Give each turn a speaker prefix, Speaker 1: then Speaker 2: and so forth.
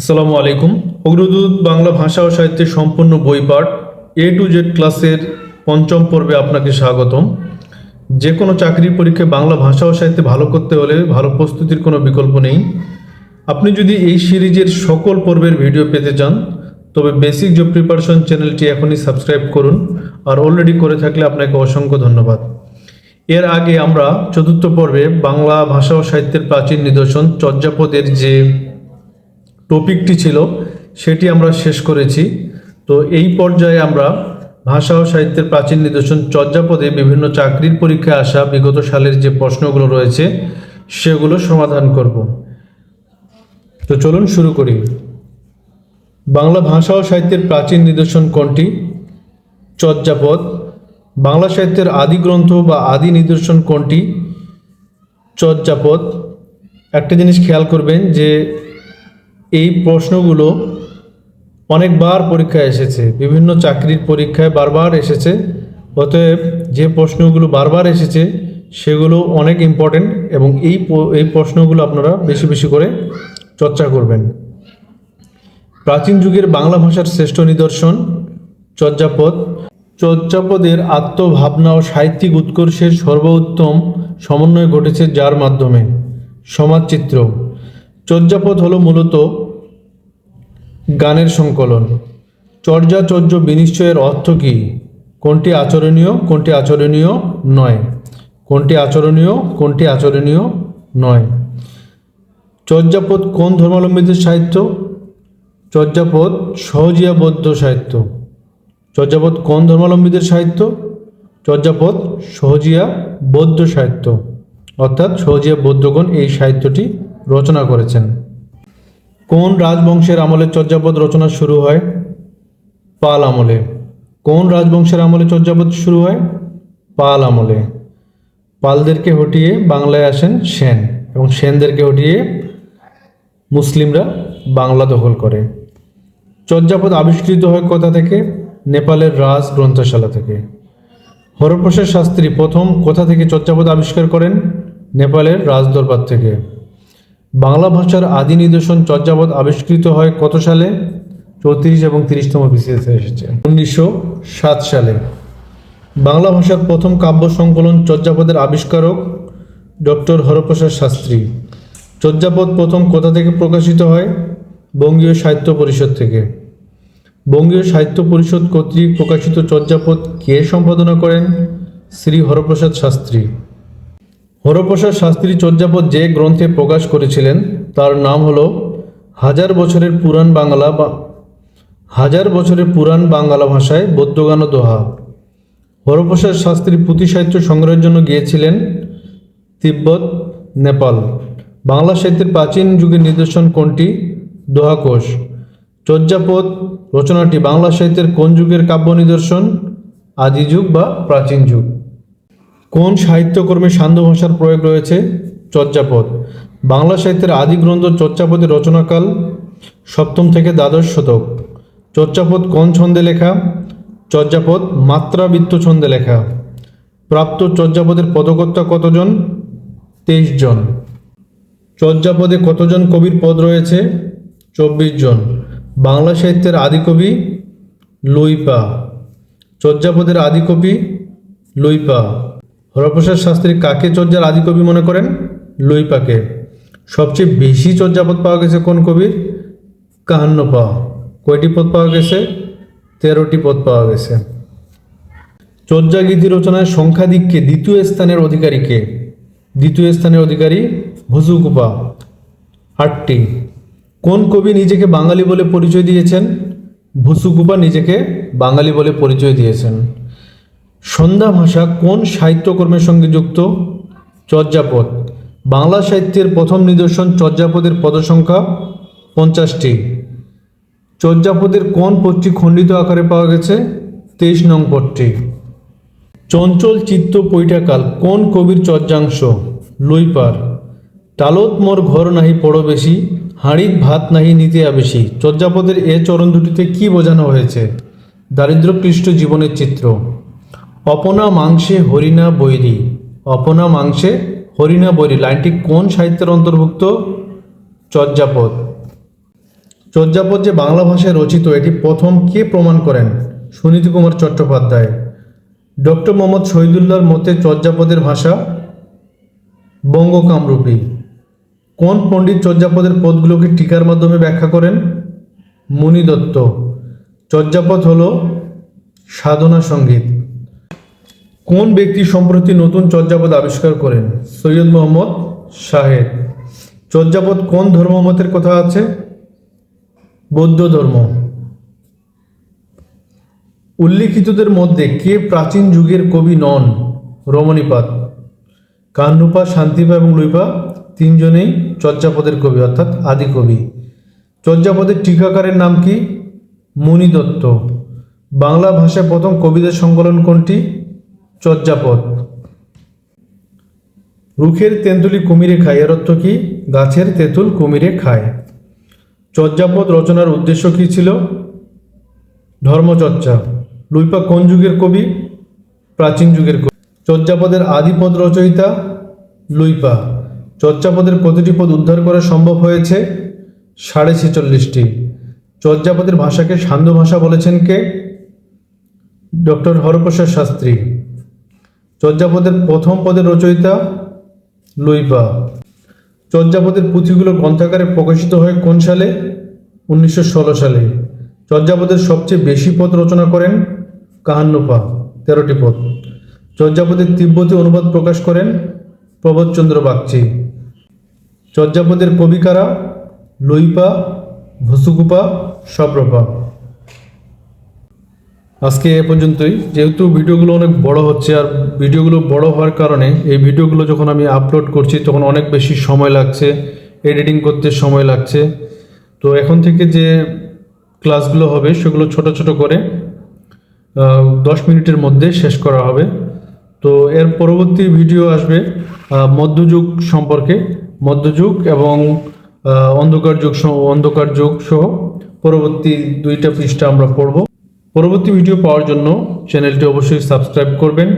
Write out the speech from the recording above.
Speaker 1: আসসালামু আলাইকুম। অগ্রদূত বাংলা ভাষা ও সাহিত্যের সম্পূর্ণ বই পাঠ এ টু জেড ক্লাসের পঞ্চম পর্বে আপনাকে স্বাগতম। যে কোনো চাকরির পরীক্ষায় বাংলা ভাষা ও সাহিত্যে ভালো করতে হলে ভালো প্রস্তুতির কোনো বিকল্প নেই। আপনি যদি এই সিরিজের সকল পর্বের ভিডিও পেতে চান, তবে বেসিক জব প্রিপারেশন চ্যানেলটি এখনই সাবস্ক্রাইব করুন আর অলরেডি করে থাকলে আপনাকে অসংখ্য ধন্যবাদ। এর আগে আমরা চতুর্থ পর্বে বাংলা ভাষা ও সাহিত্যের প্রাচীন নিদর্শন চর্যাপদের যে টপিকটি ছিল, সেটি আমরা শেষ করেছি। তো এই পর্যায়ে আমরা ভাষা ও সাহিত্যের প্রাচীন নিদর্শন চর্যাপদে বিভিন্ন চাকরির পরীক্ষায় আসা বিগত সালের যে প্রশ্নগুলো রয়েছে, সেগুলো সমাধান করব। তো চলুন শুরু করি। বাংলা ভাষা ও সাহিত্যের প্রাচীন নিদর্শন কোনটি? চর্যাপদ। বাংলা সাহিত্যের আদি গ্রন্থ বা আদি নিদর্শন কোনটি? চর্যাপদ। একটা জিনিস খেয়াল করবেন যে এই প্রশ্নগুলো অনেকবার পরীক্ষায় এসেছে, বিভিন্ন চাকরির পরীক্ষায় বারবার এসেছে, অতএব যে প্রশ্নগুলো বারবার এসেছে, সেগুলো অনেক ইম্পর্টেন্ট এবং এই এই প্রশ্নগুলো আপনারা বেশি বেশি করে চর্চা করবেন। প্রাচীন যুগের বাংলা ভাষার শ্রেষ্ঠ নিদর্শন, চর্যাপদ। চর্যাপদের আত্মভাবনা ও সাহিত্যিক উৎকর্ষের সর্বোত্তম সমন্বয় ঘটেছে যার মাধ্যমে। সমাজচিত্র। চর্যাপদ হলো মূলত গানের সংকলন। চর্যাচর্য বিনিশ্চয়ের অর্থ কী? কোনটি আচরণীয় কোনটি আচরণীয় নয়। কোনটি আচরণীয় কোনটি আচরণীয় নয়। চর্যাপদ কোন ধর্মাবলম্বীদের সাহিত্য? চর্যাপদ সহজিয়া বৌদ্ধ সাহিত্য। চর্যাপদ কোন ধর্মাবলম্বীদের সাহিত্য? চর্যাপদ সহজিয়া বৌদ্ধ সাহিত্য। অর্থাৎ সহজিয়া বৌদ্ধগণ এই সাহিত্যটি রচনা করেছেন। কোন রাজবংশের আমলে চর্যাপদ রচনা শুরু হয়? পাল আমলে। কোন রাজবংশের আমলে চর্যাপদ শুরু হয়? পাল আমলে। পালদেরকে হটিয়ে বাংলায় আসেন সেন এবং সেনদেরকে হটিয়ে মুসলিমরা বাংলা দখল করে। চর্যাপদ আবিষ্কৃত হয় কোথা থেকে? নেপালের রাজ গ্রন্থশালা থেকে। হরপ্রসাদ শাস্ত্রী প্রথম কোথা থেকে চর্যাপদ আবিষ্কার করেন? নেপালের রাজদরবার থেকে। বাংলা ভাষার আদি নিদর্শন চর্যাপদ আবিষ্কৃত হয় কত সালে? চৌত্রিশ এবং তিরিশতম বিসিএসে এসেছে। উনিশশো সাত সালে। বাংলা ভাষার প্রথম কাব্য সংকলন চর্যাপদের আবিষ্কারক ডক্টর হরপ্রসাদ শাস্ত্রী। চর্যাপদ প্রথম কোথা থেকে প্রকাশিত হয়? বঙ্গীয় সাহিত্য পরিষদ থেকে। বঙ্গীয় সাহিত্য পরিষদ কর্তৃক প্রকাশিত চর্যাপদ কে সম্পাদনা করেন? শ্রী হরপ্রসাদ শাস্ত্রী। হরপ্রসাদ শাস্ত্রী চর্যাপদ যে গ্রন্থে প্রকাশ করেছিলেন, তার নাম হল হাজার বছরের পুরাণ বাংলা বা হাজার বছরের পুরাণ বাংলা ভাষায় বৌদ্ধগান দোহা। হরপ্রসাদ শাস্ত্রী পুঁথি সাহিত্য সংগ্রহের জন্য গিয়েছিলেন তিব্বত, নেপাল। বাংলা সাহিত্যের প্রাচীন যুগের নিদর্শন কোনটি? দোহাকোষ চর্যাপদ রচনাটি বাংলা সাহিত্যের কোন যুগের কাব্য নিদর্শন? আদি যুগ বা প্রাচীন যুগ। কোন সাহিত্যকর্মে সান্ধ্য ভাষার প্রয়োগ রয়েছে? চর্যাপদ। বাংলা সাহিত্যের আদি গ্রন্থ চর্যাপদের রচনাকাল সপ্তম থেকে দ্বাদশ শতক। চর্যাপদ কোন ছন্দে লেখা? চর্যাপদ মাত্রাবৃত্ত ছন্দে লেখা। প্রাপ্ত চর্যাপদের পদকর্তা কতজন? তেইশ জন। চর্যাপদে কতজন কবির পদ রয়েছে? চব্বিশ জন। বাংলা সাহিত্যের আদিকবি লুইপা। চর্যাপদের আদিকবি লুইপা। হরপ্রসাদ শাস্ত্রী কাকে চর্যার আদি কবি মনে করেন? লুইপাকে। সবচেয়ে বেশি চর্যাপদ পাওয়া গেছে কোন কবির? কাহান্ন পা কয়টি পদ পাওয়া গেছে? তেরোটি পদ পাওয়া গেছে। চর্যাগীতি রচনায় সংখ্যাদিককে দ্বিতীয় স্থানের অধিকারীকে দ্বিতীয় স্থানের অধিকারী ভুজুকুপা আটটি। কোন কবি নিজেকে বাঙালি বলে পরিচয় দিয়েছেন? ভুসুকুপা নিজেকে বাঙালি বলে পরিচয় দিয়েছেন। সন্ধ্যা ভাষা কোন সাহিত্যকর্মের সঙ্গে যুক্ত? চর্যাপদ। বাংলা সাহিত্যের প্রথম নিদর্শন চর্যাপদের পদসংখ্যা পঞ্চাশটি। চর্যাপদের কোন পদটি খণ্ডিত আকারে পাওয়া গেছে? তেইশ নং পদটি। চঞ্চল চিত্ত পৈঠাকাল, কোন কবির চর্যাংশ? লুইপার। টালত মোর ঘর নাহি পড়ো বেশি, হাঁড়িত ভাত নাহি নিতে আবেশি। চর্যাপদের এ চরণ দুটিতে কি বোঝানো হয়েছে? দারিদ্রক্লিষ্ট জীবনের চিত্র। অপনা মাংসে হরিণা বৈরী। অপনা মাংসে হরিণা বৈরী। লাইনটি কোন সাহিত্যের অন্তর্ভুক্ত? চর্যাপদ। চর্যাপদ যে বাংলা ভাষায় রচিত, এটি প্রথম কে প্রমাণ করেন? সুনীতি কুমার চট্টোপাধ্যায়। ডক্টর মোহাম্মদ শহীদুল্লাহর মতে চর্যাপদের ভাষা বঙ্গকামরূপী। কোন পণ্ডিত চর্যাপদের পদগুলোকে টিকার মাধ্যমে ব্যাখ্যা করেন? মুনি দত্ত চর্যাপদ হল সাধনা সংগীত। কোন ব্যক্তি সম্প্রতি নতুন চর্যাপদ আবিষ্কার করেন? সৈয়দ মোহাম্মদ শাহেদ। চর্যাপদ কোন ধর্মমতের কথা আছে? বৌদ্ধ ধর্ম। উল্লিখিতদের মধ্যে কে প্রাচীন যুগের কবি নন? রমণীপাত কান্নুপা, শান্তিপা এবং লুইপা তিনজনেই চর্যাপদের কবি, অর্থাৎ আদি কবি। চর্যাপদের টিকাকারের নাম কি? মুনি দত্ত বাংলা ভাষায় প্রথম কবিদের সংকলন কোনটি? চর্যাপদ। রুখের তেঁতুলি কুমিরে খায়, এর অর্থ কি? গাছের তেঁতুল কুমিরে খায়। চর্যাপদ রচনার উদ্দেশ্য কী ছিল? ধর্মচর্চা। লুইপা কোন যুগের কবি? প্রাচীন যুগের কবি। চর্যাপদের আদিপদ রচয়িতা লুইপা। চর্যাপদের প্রতিটি পদ উদ্ধার করা সম্ভব হয়েছে সাড়ে ছেচল্লিশটি। চর্যাপদের ভাষাকে সান্ধ্য ভাষা বলেছেন কে? ডক্টর হরপ্রসাদ শাস্ত্রী। চর্যাপদের প্রথম পদের রচয়িতা লুইপা চর্যাপদের পুঁথিগুলো গ্রন্থাকারে প্রকাশিত হয় কোন সালে? উনিশশো ষোলো সালে। চর্যাপদের সবচেয়ে বেশি পদ রচনা করেন কাহান্নপা তেরোটি পদ। চর্যাপদের তিব্বতী অনুবাদ প্রকাশ করেন প্রবোধচন্দ্র বাগচি। চর্যাপদের কবিকারা লুইপা ভুসুকুপা সপ্রপা আজকে এ পর্যন্তই। যেহেতু ভিডিওগুলো অনেক বড় হচ্ছে আর ভিডিওগুলো বড় হওয়ার কারণে এই ভিডিওগুলো যখন আমি আপলোড করছি তখন অনেক বেশি সময় লাগছে এডিটিং করতে সময় লাগছে। তো এখন থেকে যে ক্লাসগুলো হবে সেগুলো ছোট ছোট করে দশ মিনিটের মধ্যে শেষ করা হবে। তো এর পরবর্তী ভিডিও আসবে মধ্যযুগ সম্পর্কে। মধ্যযুগ এবং অন্ধকার যুগ অন্ধকার যুগ সহ পরবর্তী দুইটা পৃষ্ঠা আমরা পড়ব। পরবর্তী ভিডিও পাওয়ার জন্য চ্যানেলটি অবশ্যই সাবস্ক্রাইব করবেন।